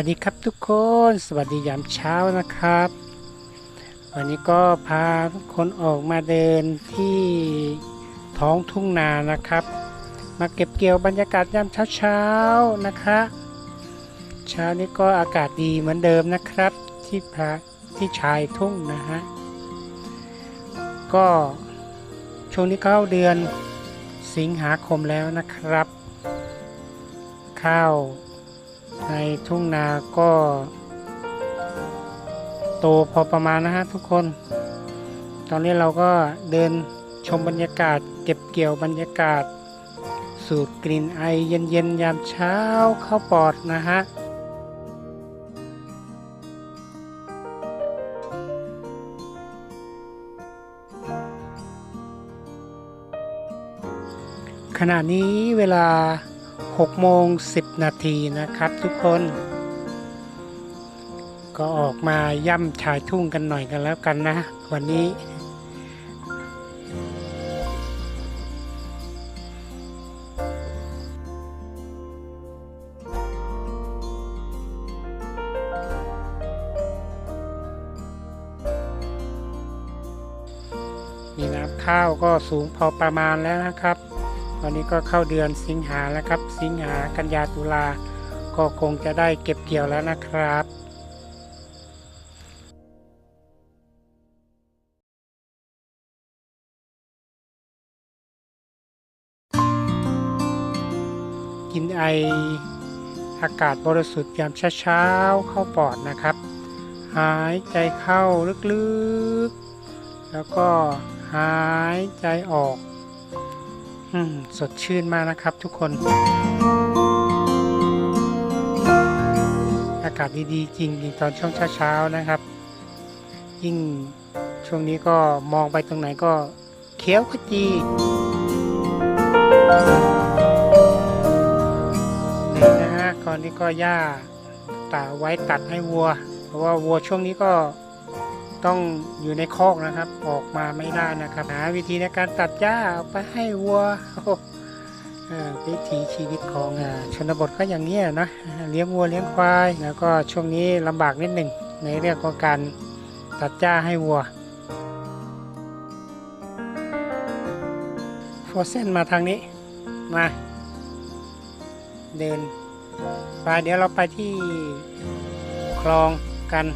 สวัสดีครับทุกคนสวัสดียามเช้านะครับ วันนี้ก็พาทุกคนออกมาเดินที่ท้องทุ่งนานะครับ มาเก็บเกี่ยวบรรยากาศยามเช้าๆนะคะเช้านี้ก็อากาศดีเหมือนเดิมนะครับ ที่พระที่ชายทุ่งนะฮะก็ช่วงนี้เข้าเดือนสิงหาคมแล้วนะครับ ข้าว ในทุ่งนาก็ โตพอประมาณนะฮะทุกคน ตอนนี้เราก็เดินชมบรรยากาศ เก็บเกี่ยวบรรยากาศ สูดกลิ่นไอเย็นๆยามเช้าเข้าปอดนะฮะขณะนี้เวลา 6โมง10 นาทีนะครับทุกคน ก็ออกมาย่ำชายทุ่งกันหน่อยกันแล้วกันนะ วันนี้มีน้ำข้าวก็สูงพอประมาณแล้วนะครับ ตอนนี้ก็เข้าเดือนสิงหาแล้วครับ สิงหากันยาตุลาก็คงจะได้เก็บเกี่ยวแล้วนะครับกินไออากาศบริสุทธิ์ยามเช้าๆเข้าปอดนะครับ หายใจเข้าลึกๆ แล้วก็หายใจออก อืมสดชื่นมากนะครับทุกคน อากาศดีๆ จริงๆตอนช่วงเช้าๆนะครับ ยิ่งช่วงนี้ก็มองไปตรงไหนก็เขียวขจีนี่นะฮะก่อนนี้ก็หญ้าตาไว้ตัดให้วัว เพราะว่าวัวช่วงนี้ก็ ต้องอยู่ในคอกนะครับ ออกมาไม่ได้นะครับ หาวิธีในการตัดหญ้าเอาไปให้วัววิถีชีวิตของอชนบทก็อย่างนี้นะเลี้ยงวัวเลี้ยงควาย แล้วก็ช่วงนี้ลำบากนิดหนึ่งในเรื่องของการตัดหญ้าให้วัวโฟเซนมาทางนี้มาเดินไปเดี๋ยวเราไปที่คลองกัน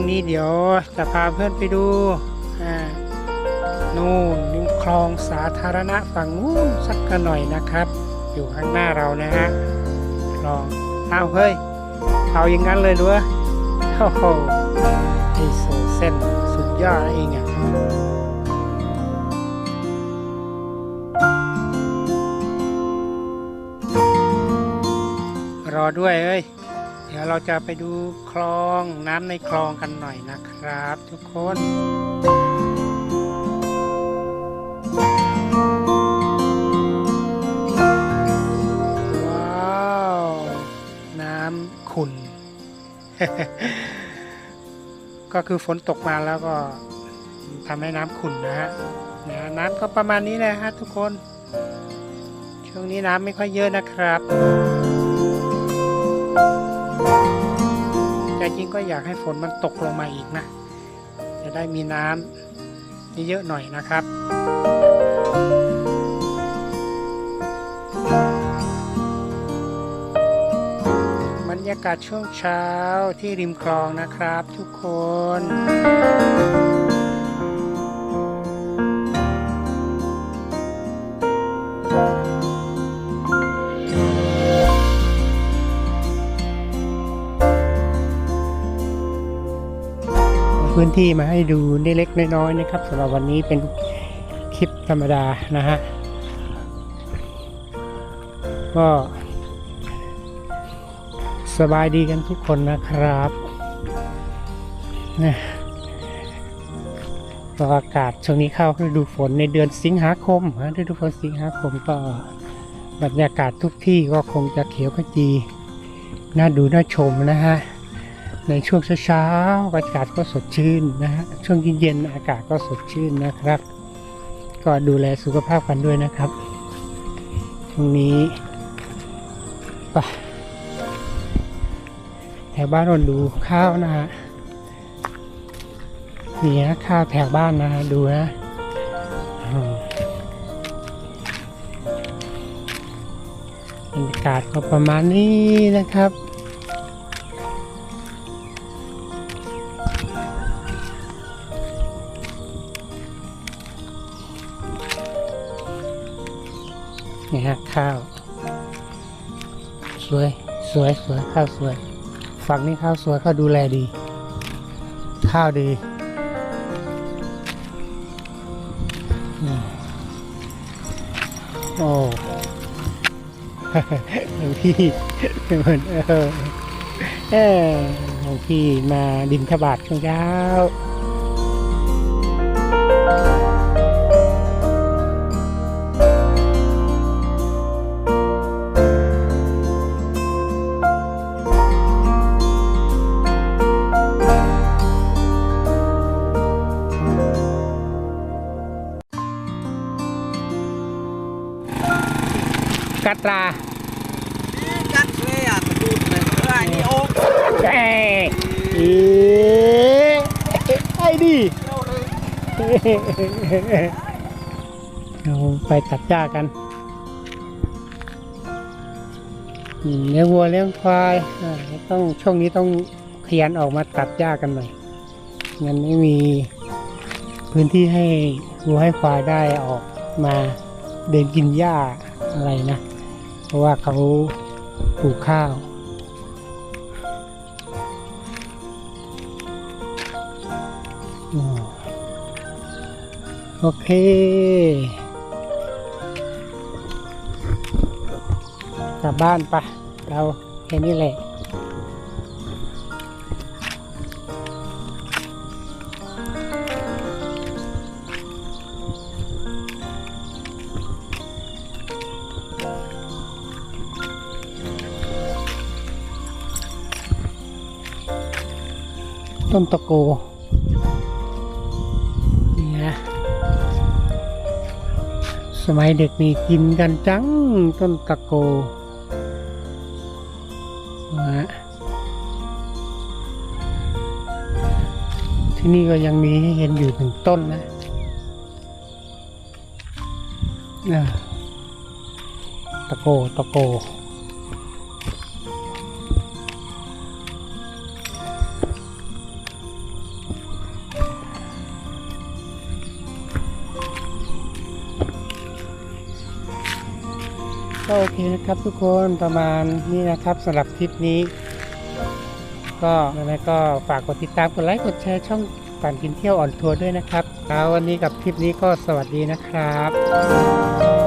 งนี้เดี๋ยวจะพาเพื่อนไปดูนู่นริมคลองสาธารณะฝั่งนู้นสักกันหน่อยนะครับ อยู่ข้างหน้าเรานะฮะคลองเอาเฮ้ยเอาอย่างนั้นเลยเหรอโอ้โหไอโซเส้นสุดยอดเองอะรอด้วยเอ้ย เดี๋ยวเราจะไปดูคลองน้ำในคลองกันหน่อยนะครับ ทุกคนว้าวน้ำขุ่นก็คือฝนตกมาแล้วก็ทำให้น้ำขุ่นนะฮะน้ำก็ประมาณนี้แหละฮะทุกคน ช่วงนี้น้ำไม่ค่อยเยอะนะครับ แต่จริงก็อยากให้ฝนมันตกลงมาอีกนะ จะได้มีน้ำเยอะๆหน่อยนะครับบรรยากาศช่วงเช้าที่ริมคลองนะครับทุกคน พื้นที่มาให้ดูเล็กๆน้อยๆนะครับสำหรับวันนี้เป็นคลิปธรรมดานะฮะก็สบายดีกันทุกคนนะครับนะต่ออากาศช่วงนี้เข้าฤดูฝนในเดือนสิงหาคมฮะฤดูฝนสิงหาคมก็บรรยากาศทุกที่ก็คงจะเขียวขจีน่าดูน่าชมนะฮะ ในช่วงเช้าๆอากาศก็สดชื่นนะฮะช่วงเย็นๆอากาศก็สดชื่นนะครับ ก็ดูแลสุขภาพกันด้วยนะครับช่วงนี้ไปแถวบ้านเราดูข้าวนะฮะนี่นะข้าวแถวบ้านนะฮะดูนะอืมบรรยากาศก็ประมาณนี้นะครับ นี่ฮะข้าว สวยสวยสวยข้าวสวย ฝั่งนี้ข้าวสวยเขาดูแลดี ข้าวดีโอ้หลวงพี่เหมือนเออเออหลวงพี่มาบินทบาทช่วงเช้า กัตรา cắt xe à mà đun này có ai đi ôm เอ้ยเอ๊ะไอ้ดิเราไปตัดหญ้ากันเลี้ยงวัวเลี้ยงควายต้องช่วงนี้ต้องขยันออกมาตัดหญ้ากันหน่อยงั้นไม่มีพื้นที่ให้วัวให้ควายได้ออกมาเดินกินหญ้าอะไรนะ เพราะว่าเขาปลูกข้าวโอเค กลับบ้านปะเราแค่นี้แหละ ต้นตะโก นี่นะสมัยเด็กนี่กินกันจัง ต้นตะโกนะที่นี่ก็ยังมีให้เห็นอยู่หนึ่งต้นนะตะโก ตะโก ก็โอเคนะครับทุกคนประมาณนี้นะครับสำหรับคลิปนี้ ก็แล้วก็ฝากกดติดตามกดไลค์กดแชร์ช่องปั่นกินเที่ยวอ่อนทัวร์ด้วยนะครับแล้ววันนี้กับคลิปนี้ก็สวัสดีนะครับ